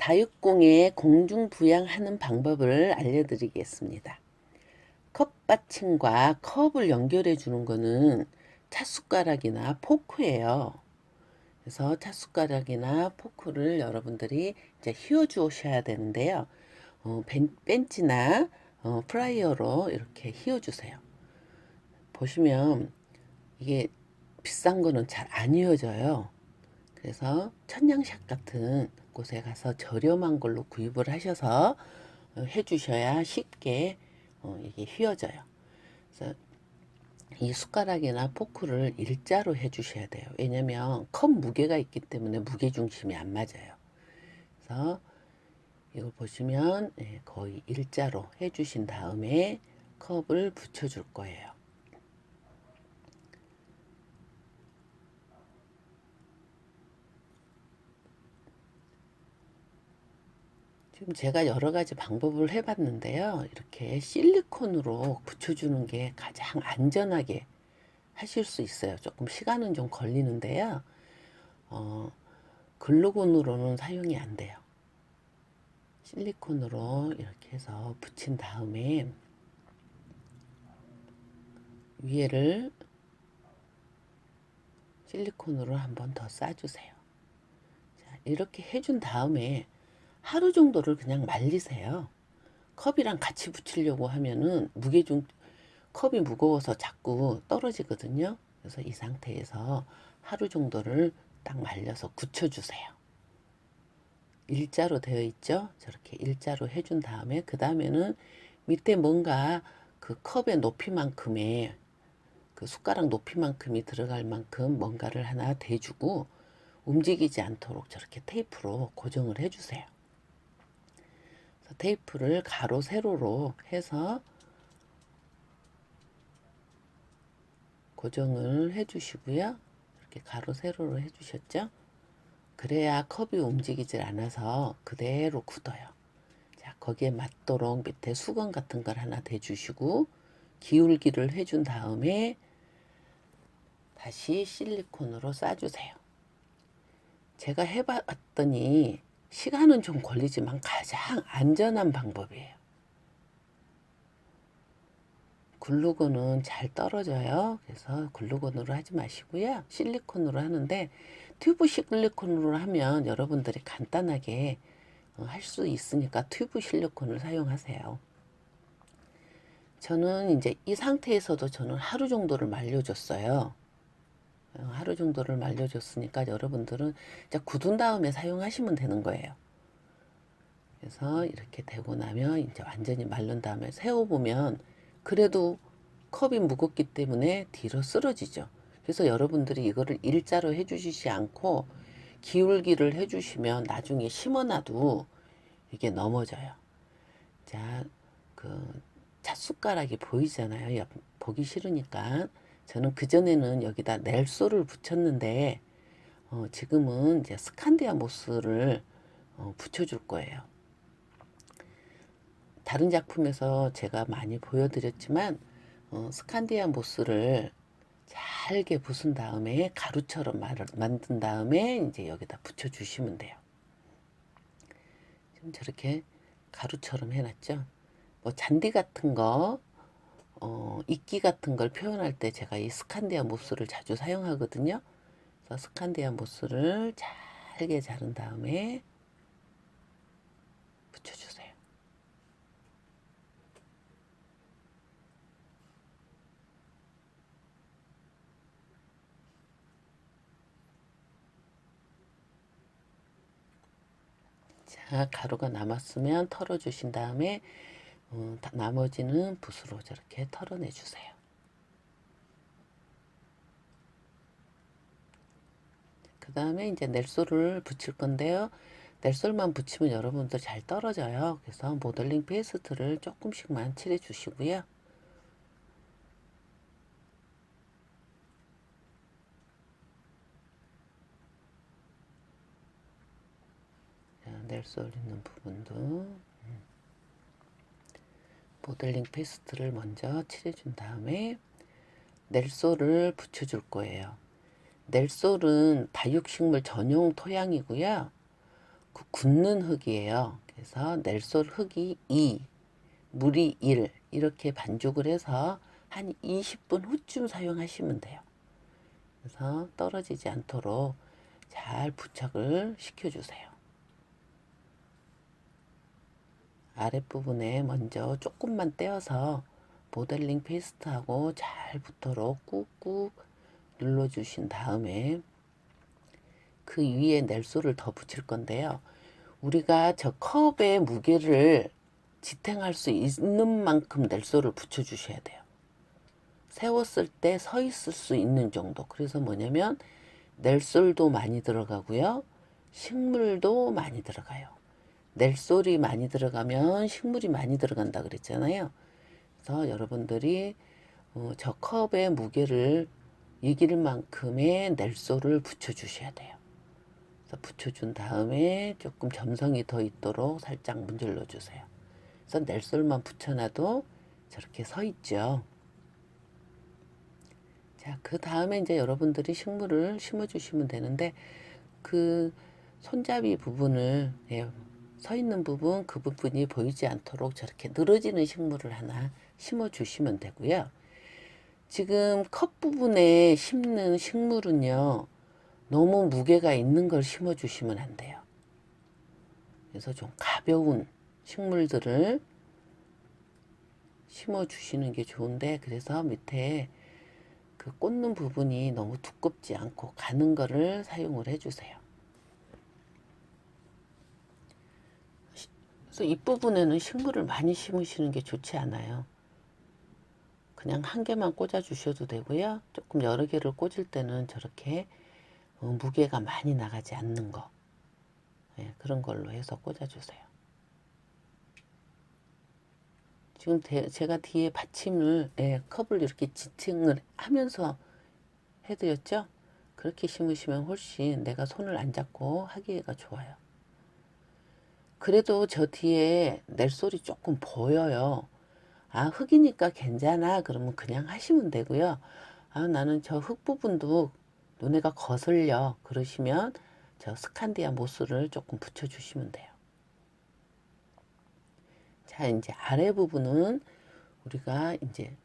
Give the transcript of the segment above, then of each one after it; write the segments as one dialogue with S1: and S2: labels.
S1: 다육공에 공중 부양하는 방법을 알려드리겠습니다. 컵 받침과 컵을 연결해 주는 거는 찻숟가락이나 포크예요. 그래서 찻숟가락이나 포크를 여러분들이 이제 휘어 주셔야 되는데요. 어, 벤, 벤치나 어, 프라이어로 이렇게 휘어 주세요. 보시면 이게 비싼 거는 잘 안 휘어져요. 그래서 천냥샵 같은 곳에 가서 저렴한 걸로 구입을 하셔서 어, 해주셔야 쉽게 어, 이게 휘어져요. 그래서 이 숟가락이나 포크를 일자로 해주셔야 돼요. 왜냐면 컵 무게가 있기 때문에 무게 중심이 안 맞아요. 그래서 이걸 보시면 예, 거의 일자로 해주신 다음에 컵을 붙여줄 거예요. 지금 제가 여러 가지 방법을 해봤는데요. 이렇게 실리콘으로 붙여주는 게 가장 안전하게 하실 수 있어요. 조금 시간은 좀 걸리는데요. 어, 글루건으로는 사용이 안 돼요. 실리콘으로 이렇게 해서 붙인 다음에 위에를 실리콘으로 한번 더 싸주세요. 자, 이렇게 해준 다음에 하루 정도를 그냥 말리세요. 컵이랑 같이 붙이려고 하면은 무게 중 컵이 무거워서 자꾸 떨어지거든요. 그래서 이 상태에서 하루 정도를 딱 말려서 굳혀주세요. 일자로 되어 있죠? 저렇게 일자로 해준 다음에 그 다음에는 밑에 뭔가 그 컵의 높이만큼의 그 숟가락 높이만큼이 들어갈 만큼 뭔가를 하나 대주고 움직이지 않도록 저렇게 테이프로 고정을 해주세요. 테이프를 가로 세로로 해서 고정을 해주시고요. 이렇게 가로 세로로 해주셨죠? 그래야 컵이 움직이질 않아서 그대로 굳어요. 자, 거기에 맞도록 밑에 수건 같은 걸 하나 대주시고 기울기를 해준 다음에 다시 실리콘으로 싸주세요. 제가 해봤더니 시간은 좀 걸리지만 가장 안전한 방법이에요. 글루건은 잘 떨어져요. 그래서 글루건으로 하지 마시고요. 실리콘으로 하는데 튜브 실리콘으로 하면 여러분들이 간단하게 어, 할수 있으니까 튜브 실리콘을 사용하세요. 저는 이제 이 상태에서도 저는 하루 정도를 말려줬어요. 어, 하루 정도를 말려줬으니까 여러분들은 이제 굳은 다음에 사용하시면 되는 거예요. 그래서 이렇게 되고 나면 이제 완전히 말른 다음에 세워보면 그래도 컵이 무겁기 때문에 뒤로 쓰러지죠. 그래서 여러분들이 이거를 일자로 해주시지 않고 기울기를 해주시면 나중에 심어놔도 이게 넘어져요. 자, 그 찻숟가락이 보이잖아요. 옆, 보기 싫으니까. 저는 그전에는 여기다 넬소를 붙였는데, 어, 지금은 이제 스칸디아 모스를 어, 붙여줄 거예요. 다른 작품에서 제가 많이 보여드렸지만, 어, 스칸디아 모스를 잘게 부순 다음에 가루처럼 말- 만든 다음에 이제 여기다 붙여주시면 돼요. 지금 저렇게 가루처럼 해놨죠. 뭐 잔디 같은 거, 어, 이끼 같은 걸 표현할 때 제가 이 스칸디아 모스를 자주 사용하거든요. 그래서 스칸디아 모스를 잘게 자른 다음에 붙여주세요. 자, 가루가 남았으면 털어주신 다음에 어, 다- 나머지는 붓으로 저렇게 털어내 주세요. 그 다음에 이제 넬솔을 붙일 건데요. 넬솔만 붙이면 여러분들 잘 떨어져요. 그래서 모델링 페이스트를 조금씩만 칠해 주시고요. 자, 넬솔 있는 부분도 음. 모델링 페이스트를 먼저 칠해준 다음에 넬솔을 붙여줄 거예요. 넬솔은 다육식물 전용 토양이고요. 그 굳는 흙이에요. 그래서 넬솔 흙이 2, 물이 1 이렇게 반죽을 해서 한 20분 후쯤 사용하시면 돼요. 그래서 떨어지지 않도록 잘 부착을 시켜주세요. 아랫부분에 먼저 조금만 떼어서 모델링 페이스트하고 잘 붙도록 꾹꾹 눌러주신 다음에 그 위에 넬소를 더 붙일 건데요. 우리가 저 컵의 무게를 지탱할 수 있는 만큼 넬소를 붙여주셔야 돼요. 세웠을 때 서 있을 수 있는 정도. 그래서 뭐냐면 넬솔도 많이 들어가고요. 식물도 많이 들어가요. 넬솔이 많이 들어가면 식물이 많이 들어간다 그랬잖아요. 그래서 여러분들이 어, 저 컵의 무게를 이길 만큼의 넬솔을 붙여주셔야 돼요. 그래서 붙여준 다음에 조금 점성이 더 있도록 살짝 문질러 주세요. 그래서 넬솔만 붙여놔도 저렇게 서 있죠. 자, 그 다음에 이제 여러분들이 식물을 심어주시면 되는데, 그 손잡이 부분을, 예, 서 있는 부분, 그 부분이 보이지 않도록 저렇게 늘어지는 식물을 하나 심어 주시면 되고요. 지금 컵 부분에 심는 식물은요, 너무 무게가 있는 걸 심어 주시면 안 돼요. 그래서 좀 가벼운 식물들을 심어 주시는 게 좋은데, 그래서 밑에 그 꽂는 부분이 너무 두껍지 않고 가는 거를 사용을 해주세요. 그래서 이 부분에는 식물을 많이 심으시는 게 좋지 않아요. 그냥 한 개만 꽂아 주셔도 되고요. 조금 여러 개를 꽂을 때는 저렇게 어, 무게가 많이 나가지 않는 거 예, 그런 걸로 해서 꽂아 주세요. 지금 대, 제가 뒤에 받침을 예, 컵을 이렇게 지탱을 하면서 해드렸죠. 그렇게 심으시면 훨씬 내가 손을 안 잡고 하기가 좋아요. 그래도 저 뒤에 낼 소리 조금 보여요. 아, 흙이니까 괜찮아. 그러면 그냥 하시면 되고요. 아, 나는 저 흙 부분도 눈에가 거슬려. 그러시면 저 스칸디아 모스를 조금 붙여주시면 돼요. 자, 이제 아래 부분은 우리가 이제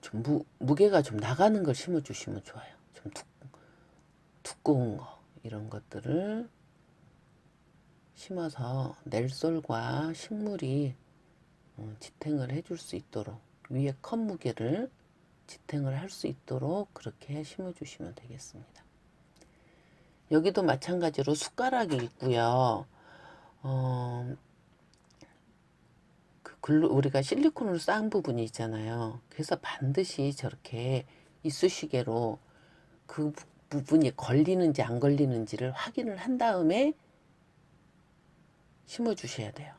S1: 좀 무, 무게가 좀 나가는 걸 심어주시면 좋아요. 좀 두, 두꺼운 거, 이런 것들을 심어서 넬솔과 식물이 어, 지탱을 해줄 수 있도록 위에 컵 무게를 지탱을 할 수 있도록 그렇게 심어 주시면 되겠습니다. 여기도 마찬가지로 숟가락이 있고요. 어, 그 글루, 우리가 실리콘으로 쌓은 부분이 있잖아요. 그래서 반드시 저렇게 이쑤시개로 그 부- 부분이 걸리는지 안 걸리는지를 확인을 한 다음에 심어 주셔야 돼요.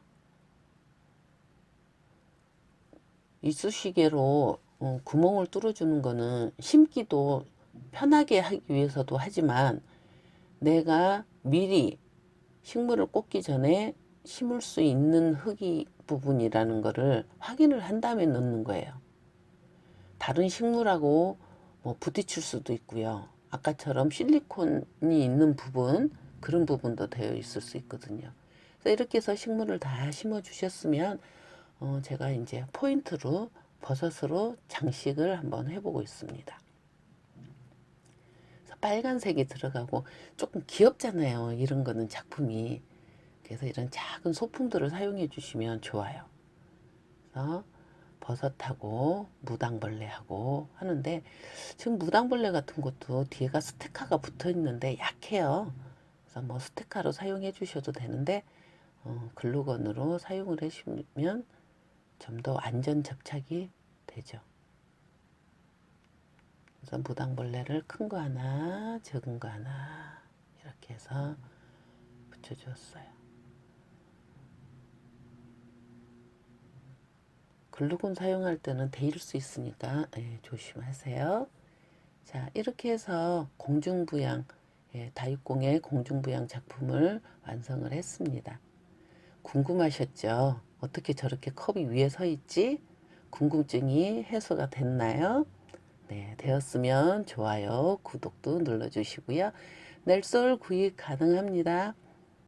S1: 이쑤시개로 어, 구멍을 뚫어주는 거는 심기도 편하게 하기 위해서도 하지만 내가 미리 식물을 꽂기 전에 심을 수 있는 흙이 부분이라는 거를 확인을 한 다음에 넣는 거예요. 다른 식물하고 뭐 부딪힐 수도 있고요. 아까처럼 실리콘이 있는 부분 그런 부분도 되어 있을 수 있거든요. 이렇게 해서 식물을 다 심어 주셨으면 어, 제가 이제 포인트로 버섯으로 장식을 한번 해보고 있습니다. 빨간색이 들어가고 조금 귀엽잖아요. 이런 거는 작품이. 그래서 이런 작은 소품들을 사용해 주시면 좋아요. 그래서 버섯하고 무당벌레하고 하는데 지금 무당벌레 같은 것도 뒤에가 스테카가 붙어 있는데 약해요. 그래서 뭐 스테카로 사용해 주셔도 되는데 어, 글루건으로 사용을 해주시면 좀 더 안전 접착이 되죠. 그래서 무당벌레를 큰 거 하나, 적은 거 하나 이렇게 해서 붙여주었어요. 글루건 사용할 때는 데일 수 있으니까 예, 조심하세요. 자, 이렇게 해서 공중부양, 예, 다육공의 공중부양 작품을 완성을 했습니다. 궁금하셨죠? 어떻게 저렇게 컵이 위에 서 있지? 궁금증이 해소가 됐나요? 네, 되었으면 좋아요, 구독도 눌러주시고요. 넬솔 구입 가능합니다.